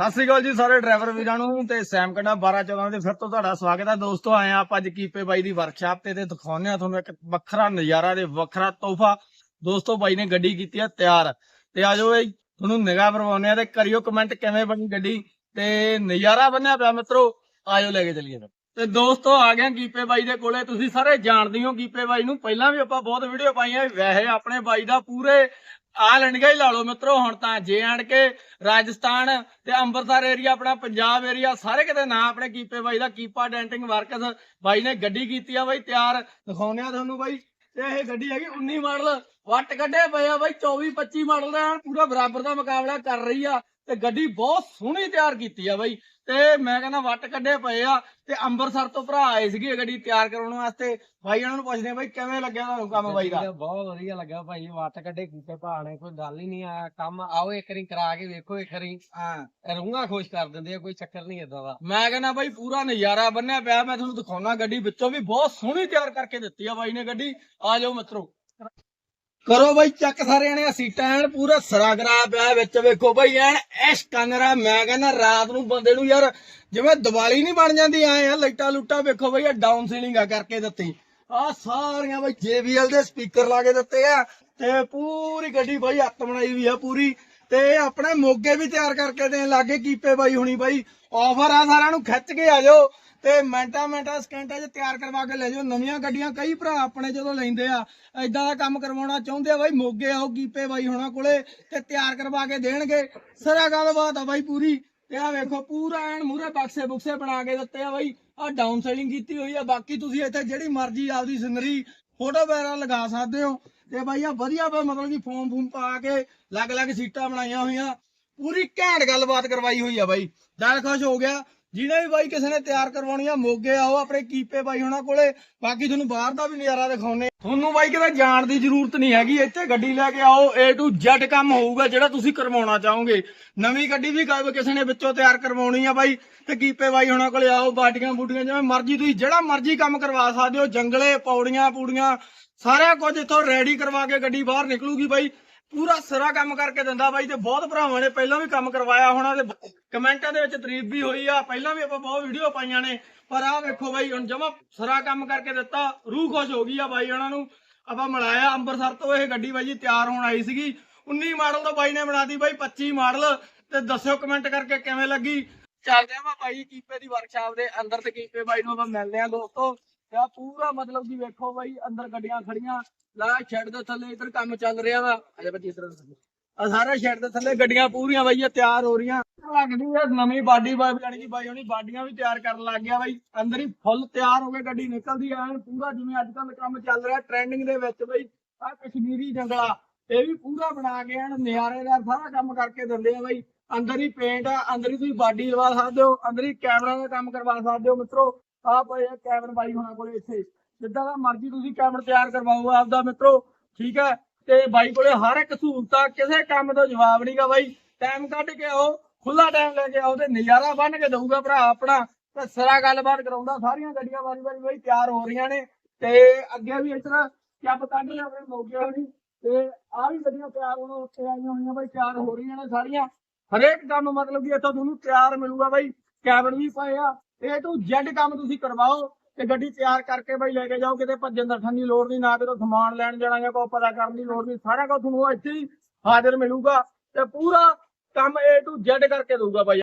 ਸਤਿ ਸ੍ਰੀ ਅਕਾਲ ਜੀ ਸਾਰੇ ਡਰਾਈਵਰ ਵੀਰਾਂ ਨੂੰ ਤੇ ਸੈਮ ਕੰਡਾ 12 14 ਦੇ ਫਿਰ ਤੋਂ ਤੁਹਾਡਾ ਸਵਾਗਤ ਹੈ। ਦੋਸਤੋ, ਆਏ ਆਪਾਂ ਅੱਜ ਕੀਪੇ ਬਾਈ ਦੀ ਵਰਕਸ਼ਾਪ ਤੇ ਤੇ ਦਿਖਾਉਂਦੇ ਆ ਤੁਹਾਨੂੰ ਇੱਕ ਵੱਖਰਾ ਨਜ਼ਾਰਾ ਤੇ ਵੱਖਰਾ ਤੋਹਫਾ। ਦੋਸਤੋ, ਬਾਈ ਨੇ ਗੱਡੀ ਕੀਤੀ ਆ ਤਿਆਰ। ਤੇ ਆਜੋ ਬਾਈ, ਤੁਹਾਨੂੰ ਨਿਗਾਹ ਪਰਵਾਉਂਦੇ ਆ ਤੇ ਕਰਿਓ ਕਮੈਂਟ ਕਿਵੇਂ ਬਣੀ ਗੱਡੀ ਤੇ ਨਜ਼ਾਰਾ ਬਣਿਆ ਪਿਆ ਮਿੱਤਰੋ। ਆਜੋ ਲੈ ਕੇ ਚੱਲੀਏ ਤੇ ਦੋਸਤੋ, ਆ ਗਿਆ ਕੀਪੇ ਬਾਈ ਦੇ ਕੋਲੇ। ਤੁਸੀਂ ਸਾਰੇ ਜਾਣਦੇ ਹੋ ਕੀਪੇ ਬਾਈ ਨੂੰ। ਪਹਿਲਾਂ ਵੀ ਆਪਾਂ ਬਹੁਤ ਵੀਡੀਓ ਪਾਈਆਂ। ਵੈਸੇ ਆਪਣੇ ਬਾਈ ਦਾ ਪੂਰੇ ਆ ਇੰਡੀਆ ਹੀ ਲਾ ਲਓ ਮਿੱਤਰੋ, ਹੁਣ ਤਾਂ ਜੇ ਆਣ ਕੇ ਰਾਜਸਥਾਨ ਤੇ ਅੰਮ੍ਰਿਤਸਰ ਏਰੀਆ ਆਪਣਾ ਪੰਜਾਬ ਏਰੀਆ ਸਾਰੇ ਕਿਤੇ ਨਾਂ ਆਪਣੇ ਕੀਪੇ ਬਾਈ ਦਾ, ਕੀਪਾ ਡੈਂਟਿੰਗ ਵਰਕਸ ਬਾਈ ਨੇ ਗੱਡੀ ਕੀਤੀ ਆ ਬਾਈ, ਤਿਆਰ ਦਿਖਾਉਂਦੇ ਆ ਤੁਹਾਨੂੰ ਬਾਈ। ਤੇ ਇਹ ਗੱਡੀ ਹੈਗੀ 19 ਮਾਡਲ ਵੱਟ ਕੱਢੇ ਪਏ ਆ ਬਾਈ 24 25 ਮਾਡਲ ਦਾ, ਪੂਰਾ ਬਰਾਬਰ ਦਾ ਮੁਕਾਬਲਾ ਕਰ ਰਹੀ ਆ। ਤੇ ਗੱਡੀ ਬਹੁਤ ਸੋਹਣੀ ਤਿਆਰ ਕੀਤੀ ਆ ਬਾਈ। ਤੇ ਮੈਂ ਕਹਿੰਦਾ ਵੱਟ ਕੱਢੇ ਪਏ ਆ ਤੇ ਅੰਮ੍ਰਿਤਸਰ ਤੋਂ ਭਰਾ ਆਏ ਸੀਗੇ ਗੱਡੀ ਤਿਆਰ ਕਰਾਉਣ ਵਾਸਤੇ। ਬਾਈ ਉਹਨਾਂ ਨੂੰ ਪੁੱਛਦੇ ਆ ਬਾਈ ਕਿਵੇਂ ਲੱਗਿਆ ਤੁਹਾਨੂੰ ਕੰਮ ਬਾਈ ਦਾ? ਬਹੁਤ ਵਧੀਆ ਲੱਗਾ ਭਾਈ ਵੱਟ ਕੱਢੇ ਕੀਤੇ ਭਾਣੇ ਕੋਈ ਗੱਲ ਹੀ ਨਹੀਂ ਆ ਕੰਮ ਆਓ ਇੱਕ ਵਾਰੀ ਕਰਾ ਕੇ ਵੇਖੋ ਇੱਕ ਵਾਰੀ। ਹਾਂ। ਰੂੰਗਾ ਖੁਸ਼ ਕਰ ਦਿੰਦੇ ਆ ਕੋਈ ਚੱਕਰ ਨਹੀਂ ਏਦਾਂ ਦਾ। ਮੈਂ ਕਹਿੰਦਾ ਬਾਈ ਪੂਰਾ ਨਜ਼ਾਰਾ ਬੰਨਿਆ ਪਿਆ ਮੈਂ ਤੁਹਾਨੂੰ ਦਿਖਾਉਣਾ ਗੱਡੀ ਵਿੱਚੋਂ ਵੀ ਬਹੁਤ ਸੋਹਣੀ ਤਿਆਰ ਕਰਕੇ ਦਿੱਤੀ ਆ ਬਾਈ ਨੇ ਗੱਡੀ। ਆ ਜਾਓ ਮਿੱਤਰੋ। ਕਰੋ ਬਾਈ ਚੱਕ ਸਾਰਿਆਂ ਨੇ ਸੀਟਾਂ ਐਨ ਪੂਰਾ ਸਰਾ ਪਿਆ ਵਿੱਚ ਵੇਖੋ ਬਾਈ ਐਨ, ਐਸ਼ ਕੰਗਰਾ ਮੈਂ ਕਹਿੰਦਾ ਰਾਤ ਨੂੰ ਬੰਦੇ ਨੂੰ ਯਾਰ ਜਿਵੇਂ ਦੀਵਾਲੀ ਨਹੀਂ ਬਣ ਜਾਂਦੀ ਆਏ ਆ ਲਾਈਟਾਂ ਲੁੱਟਾਂ ਵੇਖੋ ਬਾਈ ਆ ਡਾਊਨ ਸੀਲਿੰਗ ਆ ਕਰਕੇ ਦਿੱਤੀ। ਆ ਸਾਰੀਆਂ ਬਾਈ JBL ਦੇ ਸਪੀਕਰ ਲਾ ਕੇ ਦਿੱਤੇ ਆ, ਤੇ ਪੂਰੀ ਗੱਡੀ ਬਾਈ ਹੱਥ ਬਣਾਈ ਵੀ ਆ ਪੂਰੀ, ਤੇ ਆਪਣੇ ਮੋਗੇ ਵੀ ਤਿਆਰ ਕਰਕੇ ਦੇਣ ਲੱਗੇ ਕੀਪੇ ਬਾਈ ਹੁਣੀ ਬਾਈ। ਆਫਰ ਆ ਸਾਰਿਆਂ ਨੂੰ, ਖਿੱਚ ਕੇ ਆ ਜਾਓ। ਤੇ ਮਿੰਟਾਂ ਮਿੰਟਾਂ, ਸਕਿੰਟਾਂ 'ਚ ਤਿਆਰ ਕਰਵਾ ਕੇ ਲੈ ਜਾਓ। ਨਵੀਆਂ ਗੱਡੀਆਂ ਕਈ ਭਰਾ ਆਪਣੇ ਜਦੋਂ ਲੈਂਦੇ ਆ ਐਦਾਂ ਦਾ ਕੰਮ ਕਰਵਾਉਣਾ ਚਾਹੁੰਦੇ ਆ ਬਾਈ, ਮੋਗੇ ਆਓ, ਕੀਪੇ ਬਾਈ ਹੋਣਾ ਕੋਲੇ ਤੇ ਤਿਆਰ ਕਰਵਾ ਕੇ ਦੇਣਗੇ। ਸਾਰਾ ਗੱਲਬਾਤ ਆ ਬਾਈ ਪੂਰੀ। ਤੇ ਆ ਵੇਖੋ, ਪੂਰਾ ਐਨ ਮੂਰੇ ਬਕਸੇ ਬੁਕਸੇ ਬਣਾ ਕੇ ਦਿੱਤੇ ਆ ਬਾਈ। ਆ ਡਾਊਨ ਸੈਲਿੰਗ ਕੀਤੀ ਹੋਈ ਆ। ਬਾਕੀ ਤੁਸੀਂ ਇੱਥੇ ਜਿਹੜੀ ਮਰਜ਼ੀ ਆਪਦੀ ਸਿਨਰੀ, ਫੋਟੋ ਵਗੈਰਾ ਲਗਾ ਸਕਦੇ ਹੋ। ਤੇ ਬਾਈ ਆ ਵਧੀਆ ਮਤਲਬ ਕਿ ਫੋਮ ਫੂਮ ਪਾ ਕੇ ਅਲੱਗ-ਅਲੱਗ ਸੀਟਾਂ ਬਣਾਈਆਂ ਹੋਈਆਂ। ਪੂਰੀ ਘੈਂਟ ਗੱਲਬਾਤ ਕਰਵਾਈ ਹੋਈ ਆ ਬਾਈ। ਦਿਲ ਖੁਸ਼ ਹੋ ਗਿਆ। ਜਿਹਨੇ ਵੀ ਬਾਈ ਕਿਸੇ ਨੇ ਤਿਆਰ ਕਰਵਾਉਣੀ ਆ, ਮੋਗੇ ਆਓ ਆਪਣੇ ਕੀਪੇ ਬਾਈ ਹੋਣਾ ਕੋਲੇ। ਬਾਕੀ ਤੁਹਾਨੂੰ ਬਾਹਰ ਦਾ ਵੀ ਨਜ਼ਾਰਾ ਦਿਖਾਉਨੇ ਤੁਹਾਨੂੰ ਬਾਈ ਕਿਤੇ ਜਾਣ ਦੀ ਜ਼ਰੂਰਤ ਨਹੀਂ ਹੈਗੀ, ਇੱਥੇ ਗੱਡੀ ਲੈ ਕੇ ਆਓ, A to Z ਕੰਮ ਹੋਊਗਾ ਜਿਹੜਾ ਤੁਸੀਂ ਕਰਵਾਉਣਾ ਚਾਹੋਗੇ। ਨਵੀਂ ਗੱਡੀ ਵੀ ਕਿਸੇ ਨੇ ਵਿੱਚੋਂ ਤਿਆਰ ਕਰਵਾਉਣੀ ਆ ਬਾਈ, ਤੇ ਕੀਪੇ ਬਾਈ ਹੋਣਾ ਕੋਲੇ ਆਓ, ਬਾਟੀਆਂ ਬੂਟੀਆਂ ਜਿਵੇਂ ਮਰਜ਼ੀ ਤੁਸੀਂ ਜਿਹੜਾ ਮਰਜ਼ੀ ਕੰਮ ਕਰਵਾ ਸਕਦੇ ਹੋ, ਜੰਗਲੇ, ਪੌੜੀਆਂ ਪੂੜੀਆਂ, ਸਾਰਾ ਕੁਝ ਇੱਥੋਂ ਰੈਡੀ ਕਰਵਾ ਕੇ ਗੱਡੀ ਬਾਹਰ ਨਿਕਲੂਗੀ ਬਾਈ। ਪੂਰਾ ਸਿਰਾ ਕੰਮ ਕਰਕੇ ਦਿੰਦਾ ਬਾਈ ਤੇ ਬਹੁਤ ਭਰਾਵਾਂ ਨੇ ਪਹਿਲਾਂ ਵੀ ਕੰਮ ਕਰਵਾਇਆ ਹੋਣਾ ਤੇ ਕਮੈਂਟਾਂ ਦੇ ਵਿੱਚ ਤਾਰੀਫ ਵੀ ਹੋਈ ਆ। ਪਹਿਲਾਂ ਵੀ ਆਪਾਂ ਬਹੁਤ ਵੀਡੀਓ ਪਾਈਆਂ ਨੇ, ਪਰ ਆਹ ਵੇਖੋ ਬਾਈ, ਹੁਣ ਜਮਾ ਸਿਰਾ ਕੰਮ ਕਰਕੇ ਦਿੱਤਾ, ਰੂਹ ਖੁਸ਼ ਹੋ ਗਈ ਆ ਬਾਈ ਉਹਨਾਂ ਨੂੰ। ਆਪਾਂ ਮਿਲਾਇਆ ਅੰਮ੍ਰਿਤਸਰ ਤੋਂ ਇਹ ਗੱਡੀ ਬਾਈ ਜੀ ਤਿਆਰ ਹੋਣ ਆਈ ਸੀਗੀ। 19 ਮਾਡਲ ਤੋਂ ਬਾਈ ਨੇ ਬਣਾਤੀ ਬਾਈ 25 ਮਾਡਲ। ਤੇ ਦੱਸਿਓ ਕਮੈਂਟ ਕਰਕੇ ਕਿਵੇਂ ਲੱਗੀ। ਚੱਲਦੇ ਆ ਬਾਈ ਕੀਪੇ ਦੀ ਵਰਕਸ਼ਾਪ ਦੇ ਅੰਦਰ ਤੇ ਕੀਪੇ ਬਾਈ ਨੂੰ ਆਪਾਂ ਮਿਲਦੇ ਆ ਦੋਸਤੋ। ਤੇ ਆਹ ਪੂਰਾ ਮਤਲਬ ਕਿ ਵੇਖੋ ਬਾਈ, ਅੰਦਰ ਗੱਡੀਆਂ ਖੜੀਆਂ ਲਾ ਸ਼ੈੱਡ ਦੇ ਥੱਲੇ ਇਧਰ ਕੰਮ ਚੱਲ ਰਿਹਾ ਵਾ। ਅਜੇ ਬੱਜੀ ਇਧਰ ਆ ਸਾਰੇ ਸ਼ੈੱਡ ਦੇ ਥੱਲੇ ਗੱਡੀਆਂ ਪੂਰੀਆਂ ਬਾਈ, ਇਹ ਤਿਆਰ ਹੋ ਰਹੀਆਂ। ਲੱਗਦੀ ਆ ਨਵੀਂ ਬਾਡੀ ਬਾਈ ਜਾਨੀ ਕਿ ਬਾਈ ਹੁਣੀ ਬਾਡੀਆਂ ਵੀ ਤਿਆਰ ਕਰਨ ਲੱਗ ਗਿਆ ਬਾਈ। ਅੰਦਰ ਹੀ ਫੁੱਲ ਤਿਆਰ ਹੋ ਕੇ ਗੱਡੀ ਨਿਕਲਦੀ ਐ ਐਨ ਪੂਰਾ ਜਿਵੇਂ ਅੱਜ ਕੱਲ ਕੰਮ ਚੱਲ ਰਿਹਾ ਟ੍ਰੈਂਡਿੰਗ ਦੇ ਵਿੱਚ ਬਾਈ। ਆ ਕਸ਼ਮੀਰੀ ਜੰਗਲਾ, ਇਹ ਵੀ ਪੂਰਾ ਬਣਾ ਕੇ ਐਨ ਨਿਆਰੇਦਾਰ ਸਾਰਾ ਕੰਮ ਕਰਕੇ ਦਿੰਦੇ ਆ ਬਾਈ। ਅੰਦਰ ਹੀ ਪੇਂਟ ਆ, ਅੰਦਰ ਹੀ ਤੁਸੀਂ ਬਾਡੀ ਲਵਾ ਸਕਦੇ ਹੋ, ਅੰਦਰ ਹੀ ਕੈਮਰਾ ਦਾ ਕੰਮ ਕਰਵਾ ਸਕਦੇ ਹੋ ਮਿੱਤਰੋ। ਆਹ ਪਏ ਆ ਕੈਮਰਾ ਬਾਈ ਹੋਣਾ ਕੋਲੇ ਇੱਥੇ। ਜਿੱਦਾਂ ਦਾ ਮਰਜ਼ੀ ਤੁਸੀਂ ਕੈਮਰਾ ਤਿਆਰ ਕਰਵਾਓ ਆਪਦਾ ਮਿੱਤਰੋ, ਠੀਕ ਹੈ? ਤੇ ਬਾਈ ਕੋਲੇ ਹਰ ਇੱਕ ਸਹੂਲਤ, ਕਿਸੇ ਕੰਮ ਤੋਂ ਜਵਾਬ ਨਹੀਂਗਾ ਬਾਈ। ਟਾਈਮ ਕੱਢ ਕੇ ਆਓ ਖੁੱਲਾ ਟਾਈਮ ਲੈ ਕੇ ਆਓ ਤੇ ਨਜ਼ਾਰਾ ਬੰਨ ਕੇ ਦਊਗਾ ਭਰਾ ਆਪਣਾ। ਤੇ ਸਰਾ ਗੱਲਬਾਤ ਕਰਾਉਂਦਾ, ਸਾਰੀਆਂ ਗੱਡੀਆਂ ਵਾਰੀ ਵਾਰੀ ਬਾਈ ਤਿਆਰ ਹੋ ਰਹੀਆਂ ਨੇ। ਤੇ ਅੱਗੇ ਵੀ ਇਸ ਤਰ੍ਹਾਂ ਚੱਬ ਕੱਢ ਲਿਆ ਆਪਣੇ ਮੌਕੇ ਹੋਣੀ ਤੇ ਆ ਵੀ ਗੱਡੀਆਂ ਤਿਆਰ ਹੋਣ ਉੱਥੇ ਆਈਆਂ ਹੋਈਆਂ ਬਾਈ, ਤਿਆਰ ਹੋ ਰਹੀਆਂ ਨੇ ਸਾਰੀਆਂ। ਹਰੇਕ ਕੰਮ ਮਤਲਬ ਕਿ ਇੱਥੋਂ ਤੁਹਾਨੂੰ ਤਿਆਰ ਮਿਲੂਗਾ ਬਾਈ। ਕੈਬਨ ਵੀ ਪਏ ਆ ਇਹ ਟੂ ਜੈਡ ਕੰਮ ਤੁਸੀਂ ਕਰਵਾਓ ਤੇ ਗੱਡੀ ਤਿਆਰ ਕਰਕੇ ਬਾਈ ਲੈ ਕੇ ਜਾਓ, ਕਿਤੇ ਭੱਜਣ ਦੱਸਣ ਦੀ ਲੋੜ ਨਹੀਂ, ਨਾ ਕਿਤੇ ਸਮਾਨ ਲੈਣ ਜਾਣਾ ਜਾਂ ਕੋਈ ਪਤਾ ਕਰਨ ਦੀ ਲੋੜ ਨਹੀਂ, ਸਾਰਾ ਕੁਝ ਤੁਹਾਨੂੰ ਇੱਥੇ ਹੀ ਹਾਜ਼ਰ ਮਿਲੂਗਾ ਤੇ ਪੂਰਾ ਕੰਮ A ਟੂ ਜੈਡ ਕਰਕੇ ਦਊਗਾ ਬਾਈ।